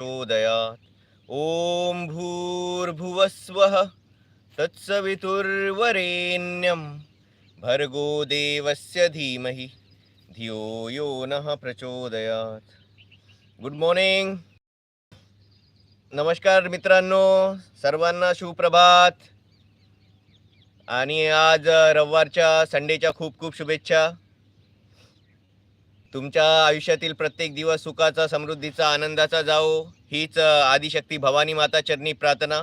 प्रचोदयात्। ॐ भूर्भुवस्वः तत्सवितुर्वरेण्यं भर्गो देवस्य धीमहि धियो यो नः प्रचोदयात्। गुड मॉर्निंग नमस्कार मित्रांनो सर्वांना सुप्रभात। आणि आज रविवारच्या संडेच्या खूप खूप शुभेच्छा। तुमच्या आयुष्यातील प्रत्येक दिवस सुखाचा समृद्धीचा आनंदाचा जाओ हीच आदिशक्ती भवानी माता चरणी प्रार्थना.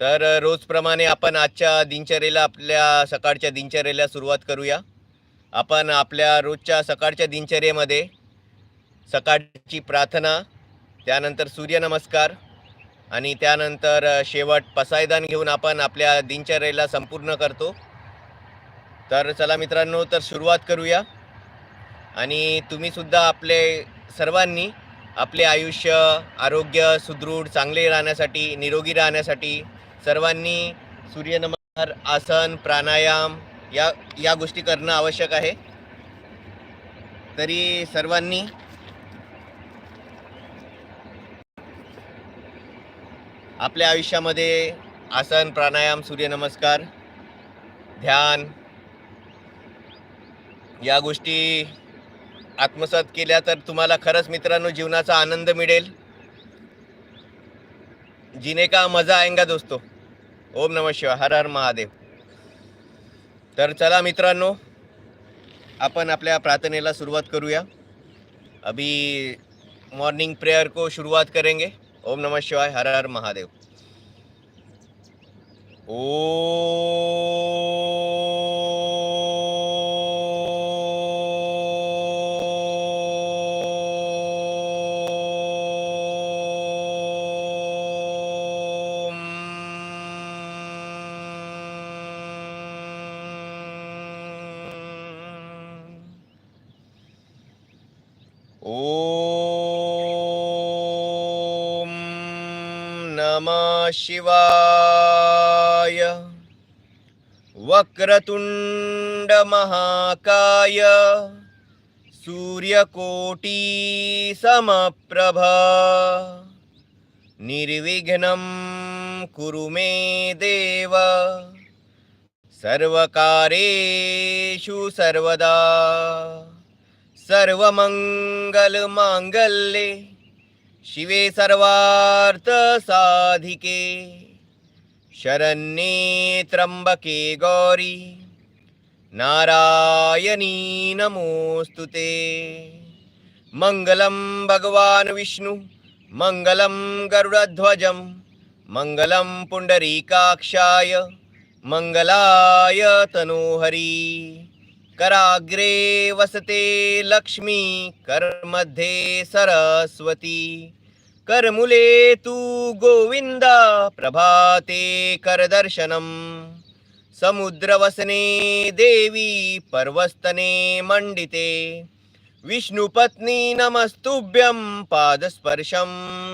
तर रोजप्रमाणे आपण आजच्या दिनचर्येला आपल्या सकाळच्या दिनचर्येला सुरुवात करूया. आपण आपल्या रोजच्या सकाळच्या दिनचर्येमध्ये सकाळची प्रार्थना त्यानंतर सूर्यनमस्कार आणि त्यानंतर शेवट पसायदान घेऊन आपण आपल्या दिनचर्येला संपूर्ण करतो. तर चला मित्रांनो तर सुरुवात करूया. आणि तुम्हीसुद्धा आपले सर्वांनी आपले आयुष्य आरोग्य सुदृढ चांगले राहण्यासाठी निरोगी राहण्यासाठी सर्वांनी सूर्यनमस्कार आसन प्राणायाम या या गोष्टी करणं आवश्यक आहे. तरी सर्वांनी आपल्या आयुष्यामध्ये आसन प्राणायाम सूर्यनमस्कार ध्यान या गोष्टी आत्मसात केल्या तर तुम्हाला खरंच मित्रांनो जीवनाचा आनंद मिळेल. जिने का मजा आएंगा दोस्तो. ओम नम शिवाय. हर हर महादेव. तर चला मित्रांनो आपण आपल्या प्रार्थनेला सुरुवात करूया. अभी मॉर्निंग प्रेयर को शुरुआत करेंगे. ओम नमः शिवाय. हर हर महादेव. ओ वक्रतुण्डमहाकाय सूर्यकोटी समप्रभ निर्विघ्नं कुरु मे देव। सर्वकारेषु सर्वदा। सर्वमङ्गलमाङ्गल्ये शिवे सर्वार्थसाधिके। शरण्ये त्र्यम्बके गौरी। नारायणी नमोऽस्तु ते। मङ्गलं भगवान् विष्णु मङ्गलं गरुडध्वजं मङ्गलं पुण्डरीकाक्षाय मङ्गलाय तनोहरी। कराग्रे वसते लक्ष्मी करमध्ये सरस्वती करमुले तु गोविंद प्रभाते करदर्शनम समुद्रवसने देवी पर्वस्तने मण्डिते विष्णुपत्नी नमस्तुभ्यं पादस्पर्शं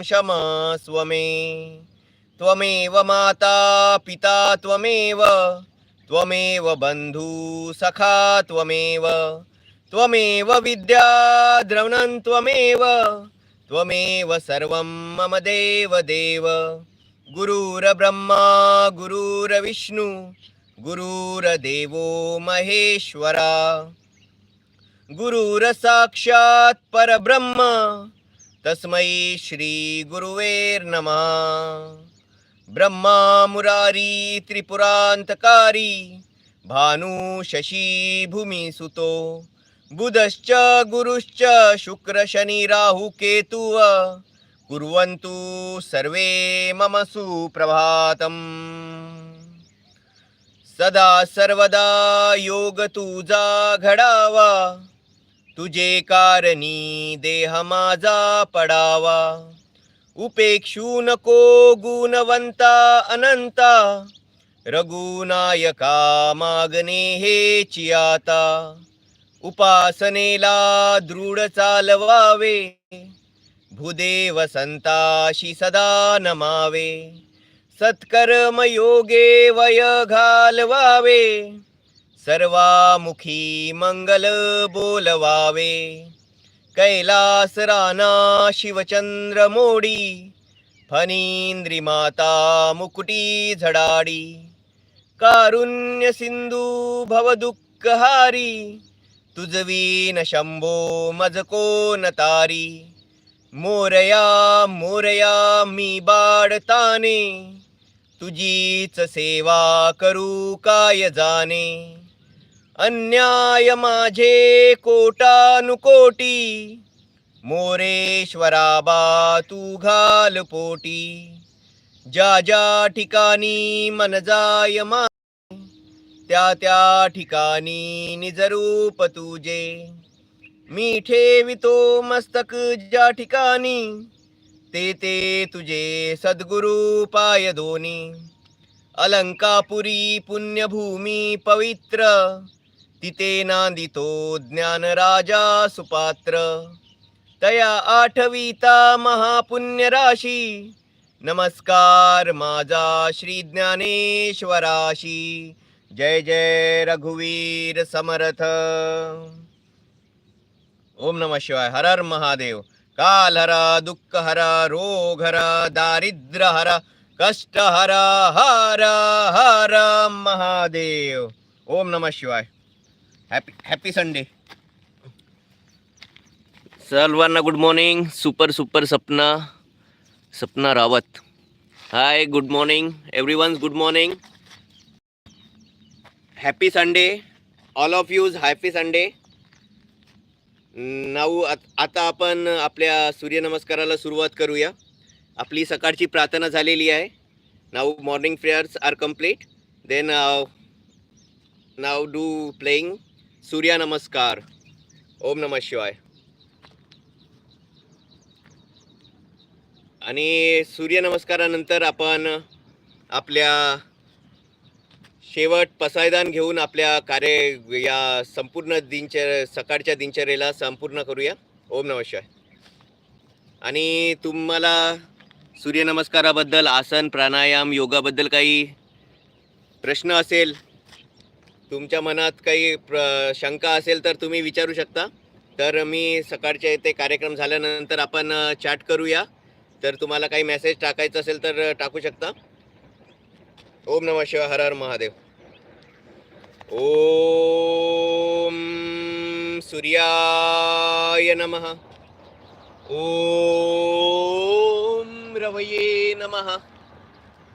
क्षमस्व मे। त्वमेव माता पिता त्वमेव। त्वमेव बन्धु सखा त्वमेव। त्वमेव विद्या द्रवणं त्वमेव। त्वमेव सर्वं मम देव देव गुरुर्ब्रह्मा गुरुर्विष्णु गुरुर्देवो महेश्वरा। गुरुरसाक्षात् परब्रह्म तस्मै श्रीगुरुवेर्नमः ब्रह्मा मुरारी त्रिपुरान्तकारी भानु शशी भूमिसुतो बुधश्च गुरुश्च शुक्र शनि राहु केतु कुर्वन्तु सर्वे मम सुप्रभातम्। सदा सर्वदा योग तुझा घडावा तुझे कारणी देह माझा पडावा। उपेक्षू नको गुणवंता अनंता। रघुनायका मागणे हे चियाता। उपासनेला दृढ चालवावे. भूदेव संताशी सदा नमावे. सत्कर्म योगे वय घालवावे. सर्वामुखी मंगल बोलवावे. कैलास राना शिवचंद्र मोडी. फणींद्री माता मुकुटी झडाडी. कारुण्य सिंधू भवदुःखहारी. तुझवीन शंभो मज कोण तारी? मोरया मोरया मी बाडताने तुझीच सेवा करू काय जाणे? अन्याय माझे कोटानुकोटी मोरेश्वरा बा तू घाल पोटी. ज्या ज्या ठिकाणी मन जाय मा त्या त्या ठिकाणी निजरूप तुझे. मी ठेवितो मस्तक ज्या ठिकाणी ते ते तुझे सद्गुरु पाय दोनी. अलंकापुरी पुण्यभूमी पवित्र तिथे नांदितो ज्ञान राजा सुपात्र. तया आठविता महापुण्यराशी नमस्कार माझा श्री ज्ञानेश्वराशी. जय जय रघुवीर समरथ। ओम नम शिवाय हर हर महादेव। काल हरा दुःख हरा रोग हरा दारिद्र हरा कष्ट हरा हर हर महादेव। ओम नम शिवाय। हॅपी हॅपी संडे सर्वांना good morning super super Sapna Sapna Rawat. Hi good morning every ones good morning happy Sunday all of yous happy Sunday now आता आपण आपल्या सूर्यनमस्काराला सुरुवात करूया. आपली सकाळची प्रार्थना झालेली आहे. Now morning prayers are complete then now do playing surya namaskar ओम नम शिवाय आणि सूर्यनमस्कारानंतर आपण आपल्या शेवट पसायदान घेऊन आपल्या कार्य या संपूर्ण दिनचर सकाळच्या दिनचर्येला संपूर्ण करूया. ओम नम शिवाय. आणि तुम्हाला सूर्यनमस्काराबद्दल आसन प्राणायाम योगाबद्दल काही प्रश्न असेल तुमच्या मनात काही प्र शंका असेल तर तुम्ही विचारू शकता. तर मी सकाळच्या इथे कार्यक्रम झाल्यानंतर आपण चॅट करूया. तर तुम्हाला काही मेसेज टाकायचं असेल तर टाकू शकता. ओम नमः शिवाय हर हर महादेव. ओम सूर्याय नमः। ओम रवये नमः।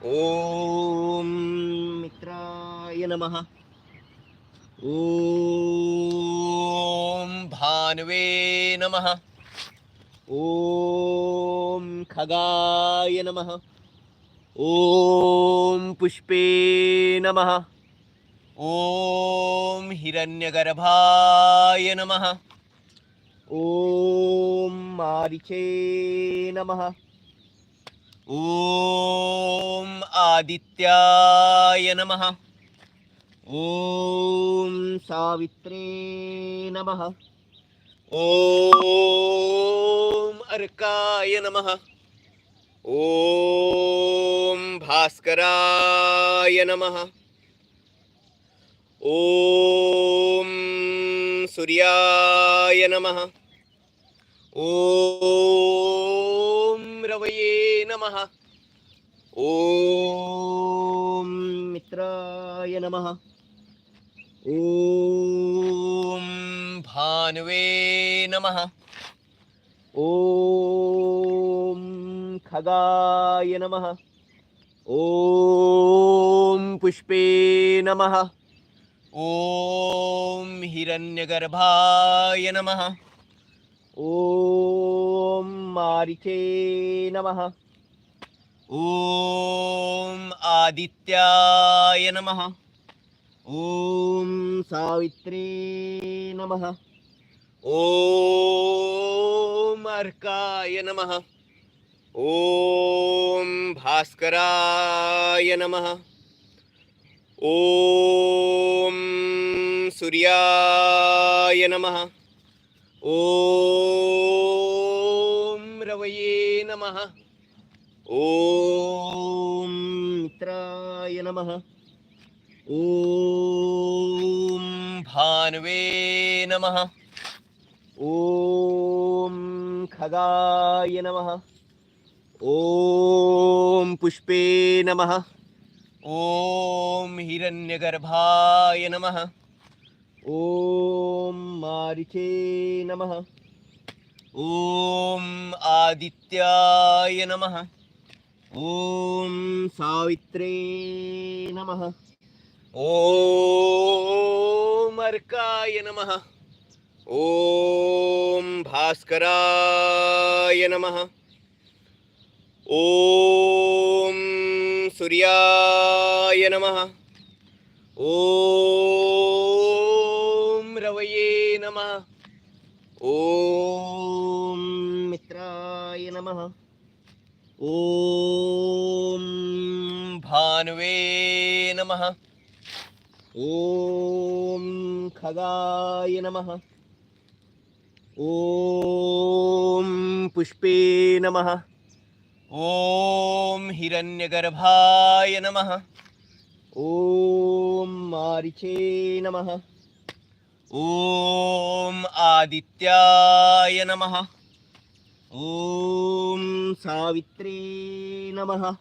ओम मित्राय नमः। ओम भानवे नमः। ओम खगाय नमः। ओम पुष्पे नमः। ओम हिरण्यगर्भाय नमः। ओम मारिचे नमः। ओम आदित्याय नमः। ओम सावित्रे नमः। ओम अर्काय नमः। ओम भास्कराय नमः। ओम सूर्याय नमः। ओम रवये नमः। ओम मित्राय नमः। ओम भानवे नमः। ओम खगाय नमः। ओम पुष्पे नमः। ओम हिरण्यगर्भाय नमः। ओम मारिचे नमः। ओम आदित्याय नमः। ओम सावित्रे नमः। ओम अर्काय नमः। ओम भास्कराय नमः। ओम सूर्याय नमः। ओम रवये नमः। ओम मित्राय नमः। ओम भानवे नमः। ॐ खगाय नमः। ॐ पुष्पे नमः ॐ हिरण्यगर्भाय नमः। ॐ मारिचे नमः। ॐ आदित्याय नमः। ॐ सावित्रे नमः। ॐ अर्काय नमः। ॐ भास्कराय नमः। ॐ सूर्याय नमः। ॐ रवये नमः। ॐ मित्राय नमः। ॐ भान्वे नमः। ॐ खगाय नमः। ॐ पुष्पे नमः। ॐ हिरण्यगर्भाय नमः। ॐ मारिचे नमः। ॐ आदित्याय नमः। ॐ सावित्रे नमः।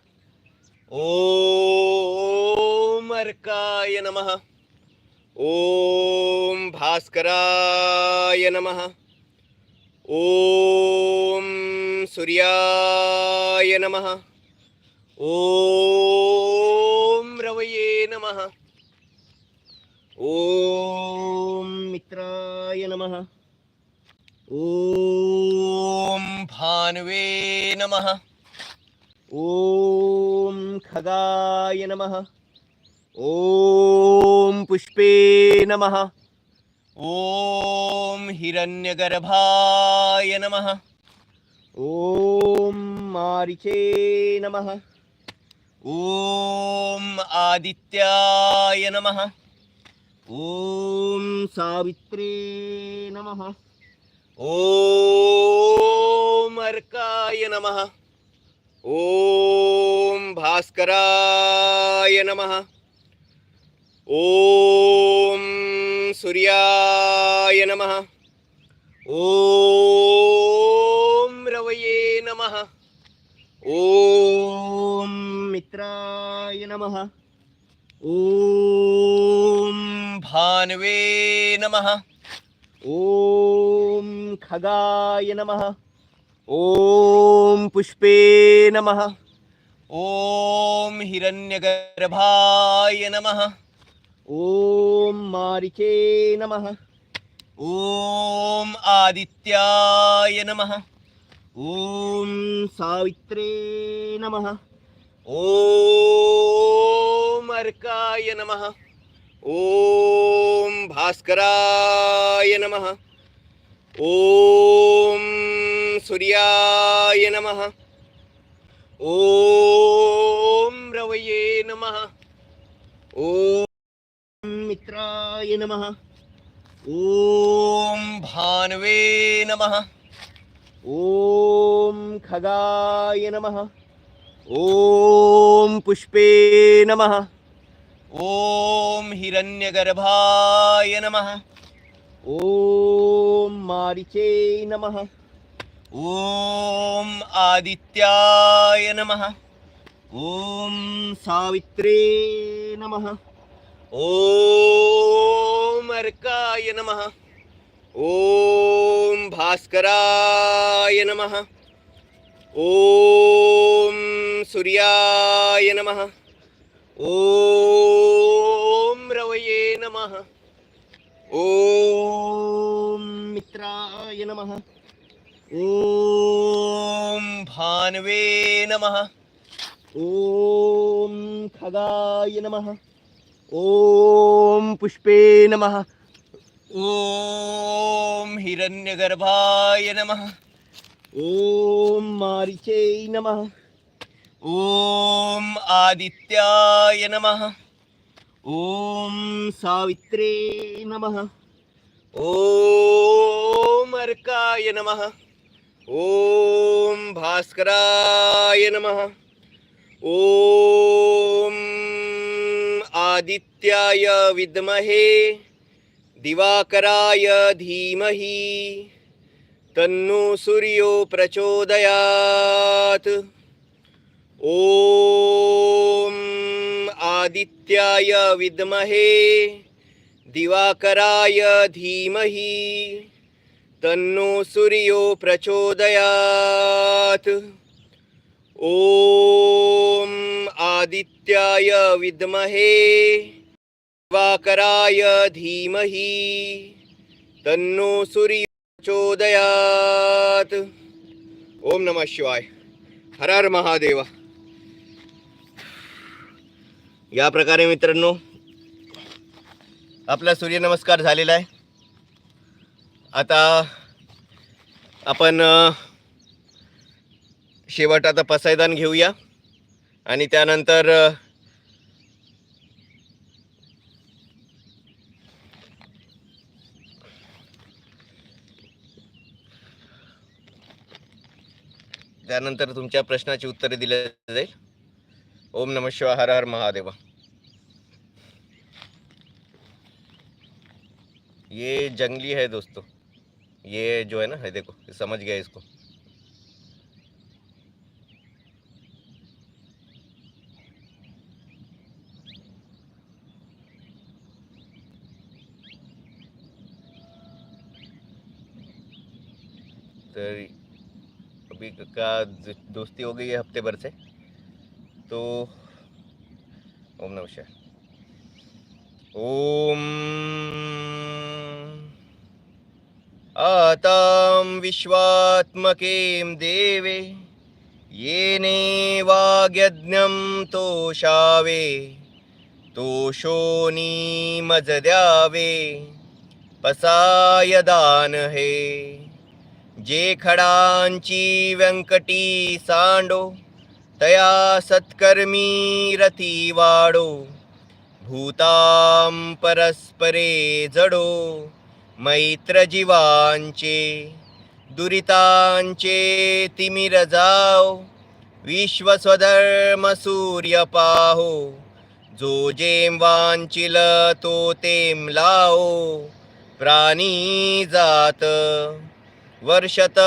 ॐ अर्काय नमः। ॐ भास्कराय नमः। ॐ सूर्याय नमः। ॐ रवये नमः। ॐ मित्राय नमः। ॐ भान्वे नमः। ॐ खगाय नमः। ॐ पुष्पे नमः ॐ हिरण्यगर्भाय नमः। ॐ मारिचे नमः। ॐ आदित्याय नमः। ॐ सावित्रे नमः। ॐ अर्काय नमः। ॐ भास्कराय नमः। ॐ सूर्याय नमः। ॐ रवये नमः। ॐ मित्राय नमः। ॐ भान्वे नमः। ॐ खगाय नमः। ॐ पुष्पे नमः। ॐ हिरण्यगर्भाय नमः। ॐ मारिचे नमः। ॐ आदित्याय नमः। ॐ सावित्रे नमः। ॐ अर्काय नमः। ॐ भास्कराय नमः। ॐ सूर्याय नमः। ॐ रवये नमः। ॐ मित्राय नमः। ॐ भान्वे नमः। ॐ खगाय नमः। ॐ पुष्पे नमः। ॐ हिरण्यगर्भाय नमः। ॐ मारिचे नमः। ॐ आदित्याय नमः। ॐ सावित्रे नमः। ॐ अर्काय नमः। ॐ भास्कराय नमः। ॐ सूर्याय नमः। ॐ रवये नमः। ॐ मित्राय नमः। ॐ भान्वे नमः। ॐ खगाय नमः। ॐ पुष्पे नमः। ॐ हिरण्यगर्भाय नमः। ॐ मारिचे नमः। ॐ आदित्याय नमः। ॐ सावित्रे नमः। ॐ अर्काय नमः। ॐ भास्कराय नमः। ॐ आदित्याय विद्महे दिवाकराय धीमहि तन्नो सूर्यो प्रचोदयात्। ॐ आदित्याय विद्महे दिवाकराय धीमहि तन्नो सूर्यो प्रचोदयात् ॐ आदित्याय विद्महे दिवाकराय धीमहि तन्नो सूर्य प्रचोदयात् ओम नमः शिवाय। हर हर महादेवा। या प्रकारे मित्रांनो आपला सूर्यनमस्कार झालेला आहे. आता आपण शेवट आता पसायदान घेऊया. आणि त्यानंतर त्यानंतर तुमच्या प्रश्नाची उत्तरे दिली जाईल. ओम नम शिवाय हर हर महादेवा. ये जंगली है दोस्तों. ये जो है ना है देखो समझ गया इसको. सर अभी का दोस्ती हो गई है हफ्ते भर से। तो ओम नमः शिवाय। ओम आतां विश्वात्मकें देवे येने वाग्यज्ञं तोषावे तोषोनी मज द्यावे पसायदान हे। जे खडांची व्यंकटी सांडो तया सत्कर्मी रती वाडो भूतां परस्परे जडो मैत्रजीवांचे दुरितांचे तिमिर जाओ विश्वस्वधर्म सूर्य पाहो जो जेम वांचिल तो तेम लाओ प्राणी जात वर्षत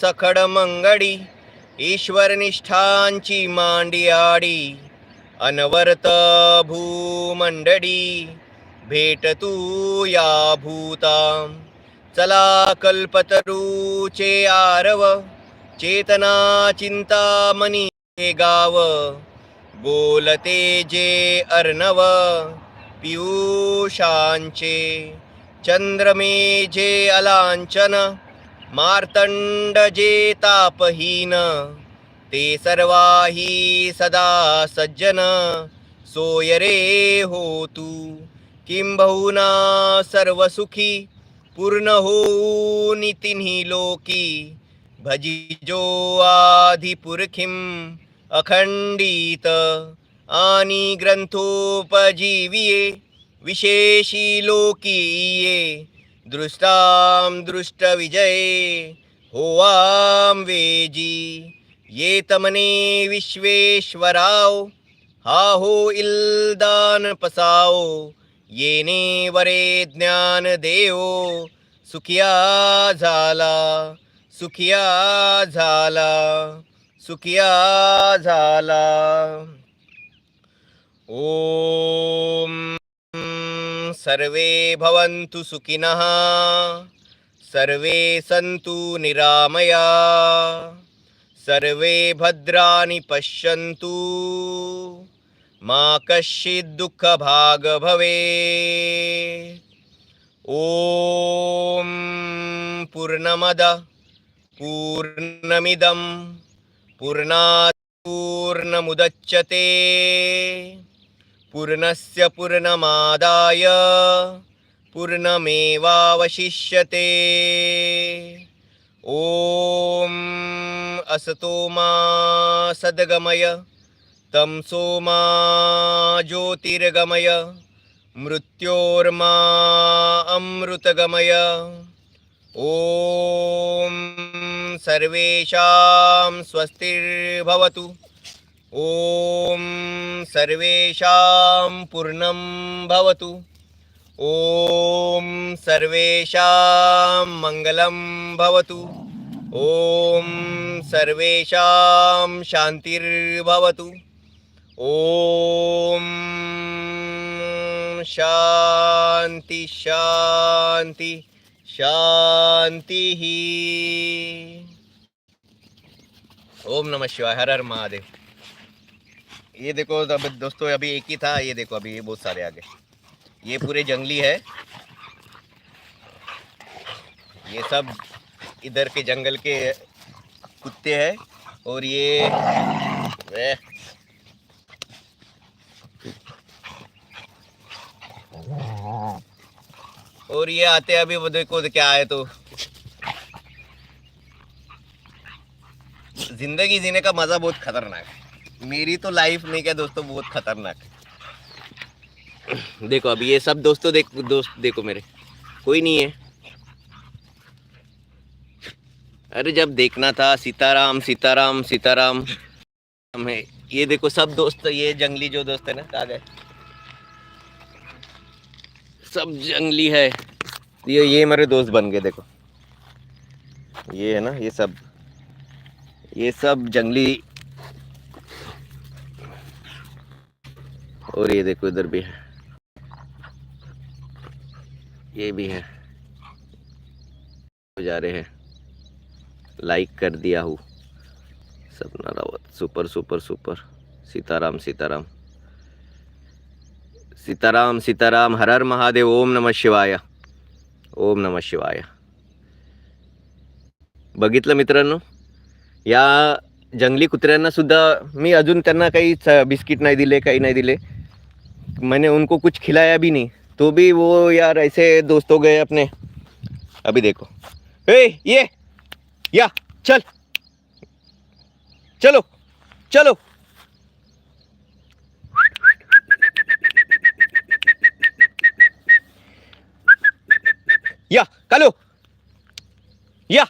सखड मंगडी ईश्वर निष्ठांची मांडी आडी अनवर्त भूमंडडी भेट तू या भूतां. चला कल्पतरूचे आरव चेतना चिंतामणी हे गाव बोलते जे अर्णव पियुषांचे चंद्रमे जे अलांचन मार्तंड जे तापहीन ते सर्वाही सदा सज्जन सोयरे हो तू किंबहुना सर्व सुखी पूर्ण होऊन तिन्ही लोकी। भजिजो आधिपुरखिम अखंडित आणि ग्रंथोपजीविये विशेषी लोकीये। दृष्ट दृष्टविजये होवाम वेजी। ये तमने विश्वेश्वराव हा हो इल्दान पसाओ येने वरे ज्ञान देव सुखिया झाला सुखिया झाला सुखिया झाला। ओम सर्वे भवन्तु सुखिनः सर्वे सन्तु निरामया सर्वे भद्राणि पश्यन्तु। मा कश्चित् दुःखभाग भवे ॐ पूर्णमद पूर्णमिदं पूर्णात् पूर्णमुदच्यते। पूर्णस्य पूर्णमादाय पूर्णमेवावशिष्यते। ॐ असतो मा सद्गमय तं सोमा ज्योतिर्गमय मृत्योर्मा अमृतगमय। ॐ सर्वेषां स्वस्तिर्भवतु। ॐ सर्वेषां पूर्णं भवतु। ॐ सर्वेषां मङ्गलं भवतु। ओम सर्वेषां शान्तिर्भवतु। ओम शान्ति शान्ति शांति ओम नमः शिवाय हर हर महादेव। ये देखो, अब दोस्तों, अभी एक ही था, ये देखो, अभी ये बहुत सारे आ गए ये पूरे जंगली है। ये सब इधर के जंगल के कुत्ते हैं, और ये और ये आते अभी, वो देखो, क्या है तो। ज़िंदगी जीने का मज़ा बहुत खतरनाक है। मेरी तो लाइफ नहीं क्या दोस्तों बहुत खतरनाक है। देखो अभी ये सब दोस्तों देख, दोस्त देखो मेरे। कोई नहीं है। अरे जब देखना था, सीताराम सीताराम सीताराम हमें ये देखो, सब दोस्त, ये जंगली जो दोस्त है ना कहा गए। सब जंगली है। ये ये मेरे दोस्त बन गए, देखो। ये है ना, ये सब। ये सब जंगली और ये देखो इधर भी है। ये भी है। जा रहे हैं। लाइक कर दिया हूँ। Sapna Rawat super super super Sitaram Sitaram. Sitaram Sitaram. हर हर महादेव। ओम नमः शिवाय। ओम नमः शिवाय। बघितलं मित्रांनो? या जंगली कुत्र्यांना सुद्धा मी अजून त्यांना काही बिस्किट नाही दिले काही नाही दिले. मैंने उनको कुछ खिलाया भी नहीं तो भी वो यार ऐसे दोस्त हो गए अपने। अभी देखो। ए ये, या, चल। चलो चलो। या, कालू। या।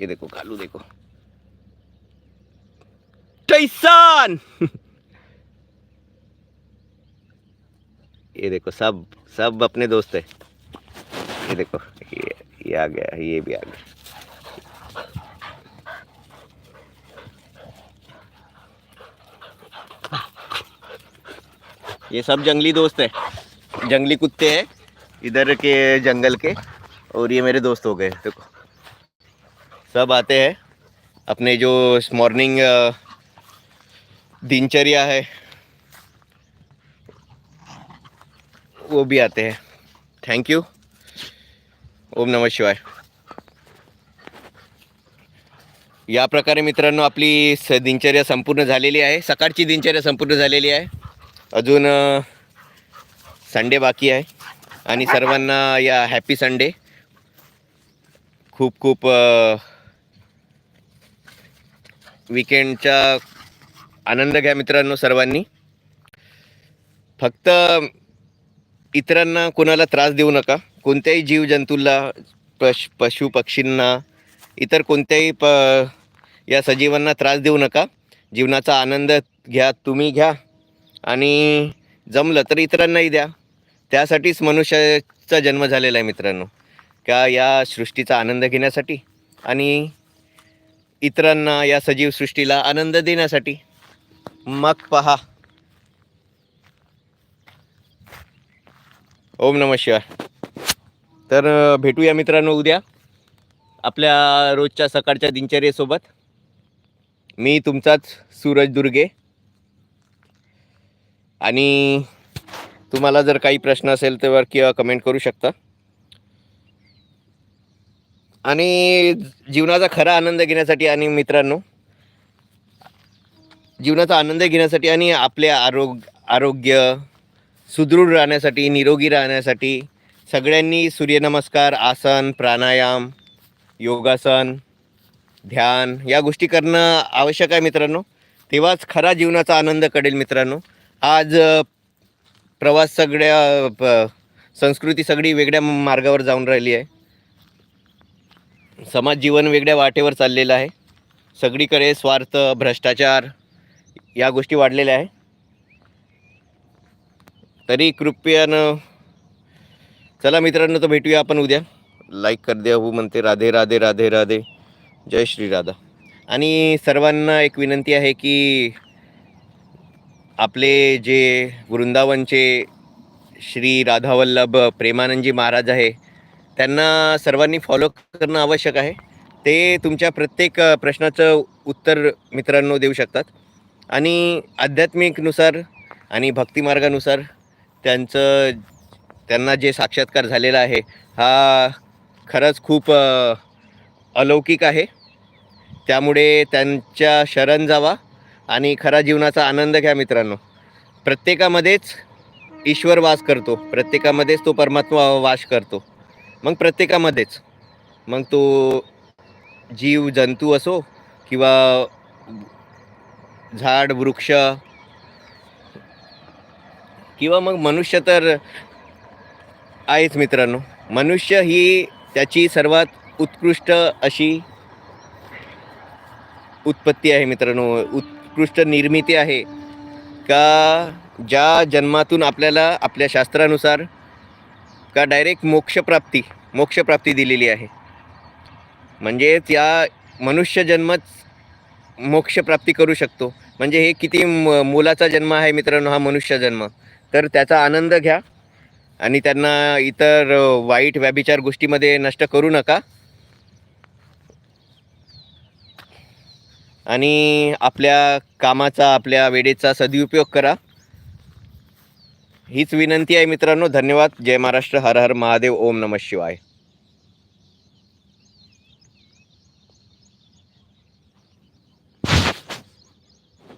ये देखो, कालू देखो। टैसान ये देखो, सब सब अपने दोस्त है। ये देखो, ये ये आ गया, ये भी आ गया। ये सब जंगली दोस्त है। जंगली कुत्ते हैं, इधर के जंगल के, और ये मेरे दोस्त हो गए, देखो। सब आते हैं, अपने जो मॉर्निंग दिनचर्या है वो भी आते हैं। थैंक यू ओम नमः शिवाय। या प्रकारे मित्रांनो आपली स दिनचर्या संपूर्ण झालेली आहे. सकाळची दिनचर्या संपूर्ण झालेली आहे. अजून संडे बाकी आहे. आणि सर्वांना या हॅपी संडे खूप खूप विकेंडचा आनंद घ्या मित्रांनो सर्वांनी. फक्त इतरांना कोणाला त्रास देऊ नका. कोणत्याही जीवजंतूला पश पशु पक्षींना इतर कोणत्याही प या सजीवांना त्रास देऊ नका. जीवनाचा आनंद घ्या तुम्ही घ्या. आणि जमलं तर इतरांनाही द्या. त्यासाठीच मनुष्याचा जन्म झालेला आहे मित्रांनो. का या सृष्टीचा आनंद घेण्यासाठी आणि इतरांना या सजीव सृष्टीला आनंद देण्यासाठी. मग पहा. ओम नम शिवाय. तर भेटूया मित्रांनो उद्या. आपल्या रोजच्या सकाळच्या दिनचर्येसोबत. मी तुमचाच सूरज दुर्गे. आणि तुम्हाला जर काही प्रश्न असेल तर किंवा कमेंट करू शकता. आणि जीवनाचा खरा आनंद घेण्यासाठी आणि मित्रांनो जीवनाचा आनंद घेण्यासाठी आणि आपले आरोग्य आरोग्य सुदृढ राहण्यासाठी निरोगी राहण्यासाठी सगळ्यांनी सूर्यनमस्कार आसन प्राणायाम योगासन ध्यान या गोष्टी करणं आवश्यक आहे मित्रांनो. तेव्हाच खरा जीवनाचा आनंद कळेल मित्रांनो. आज प्रवास सगळ्या प- संस्कृती सगळी वेगळ्या मार्गावर जाऊन राहिली आहे. समाज जीवन वेगळ्या वाटेवर चाललेलं आहे. सगळीकडे स्वार्थ भ्रष्टाचार या गोष्टी वाढलेल्या आहे. तरी कृपयानं चला मित्रांनो तर भेटूया आपण उद्या. लाईक कर द्या हो म्हणते राधे राधे राधे राधे. जय श्री राधा. आणि सर्वांना एक विनंती आहे की आपले जे वृंदावनचे श्री राधावल्लभ प्रेमानंदजी महाराज आहे त्यांना सर्वांनी फॉलो करणं आवश्यक आहे. ते तुमच्या प्रत्येक प्रश्नाचं उत्तर मित्रांनो देऊ शकतात. आणि आध्यात्मिकनुसार आणि भक्तिमार्गानुसार त्यांचं त्यांना जे साक्षात्कार झालेला आहे हा खरंच खूप अलौकिक आहे. त्यामुळे त्यांच्या शरण जावा आणि खरा जीवनाचा आनंद घ्या मित्रांनो. प्रत्येकामध्येच ईश्वर वास करतो. प्रत्येकामध्येच तो परमात्मा वास करतो. मग प्रत्येकामध्येच. मग तो जीव जंतू असो किंवा झाड वृक्ष किंवा मग मनुष्य तर आहेच मित्रांनो. मनुष्य ही त्याची सर्वात उत्कृष्ट अशी उत्पत्ती आहे मित्रांनो. उत्कृष्ट निर्मिती आहे. का ज्या जन्मातून आपल्याला आपल्या शास्त्रानुसार का डायरेक्ट मोक्षप्राप्ती मोक्षप्राप्ती दिलेली आहे. म्हणजे त्या मनुष्य जन्मच मोक्षप्राप्ती करू शकतो. म्हणजे हे किती म मुलाचा जन्म आहे मित्रांनो हा मनुष्य जन्म. तर त्याचा आनंद घ्या. आणि त्यांना इतर वाईट व्याभिचार गोष्टीमध्ये नष्ट करू नका. आणि आपल्या कामाचा आपल्या वेळेचा सदुपयोग करा. हीच विनंती आहे मित्रांनो. धन्यवाद. जय महाराष्ट्र. हर हर महादेव. ओम नमः शिवाय.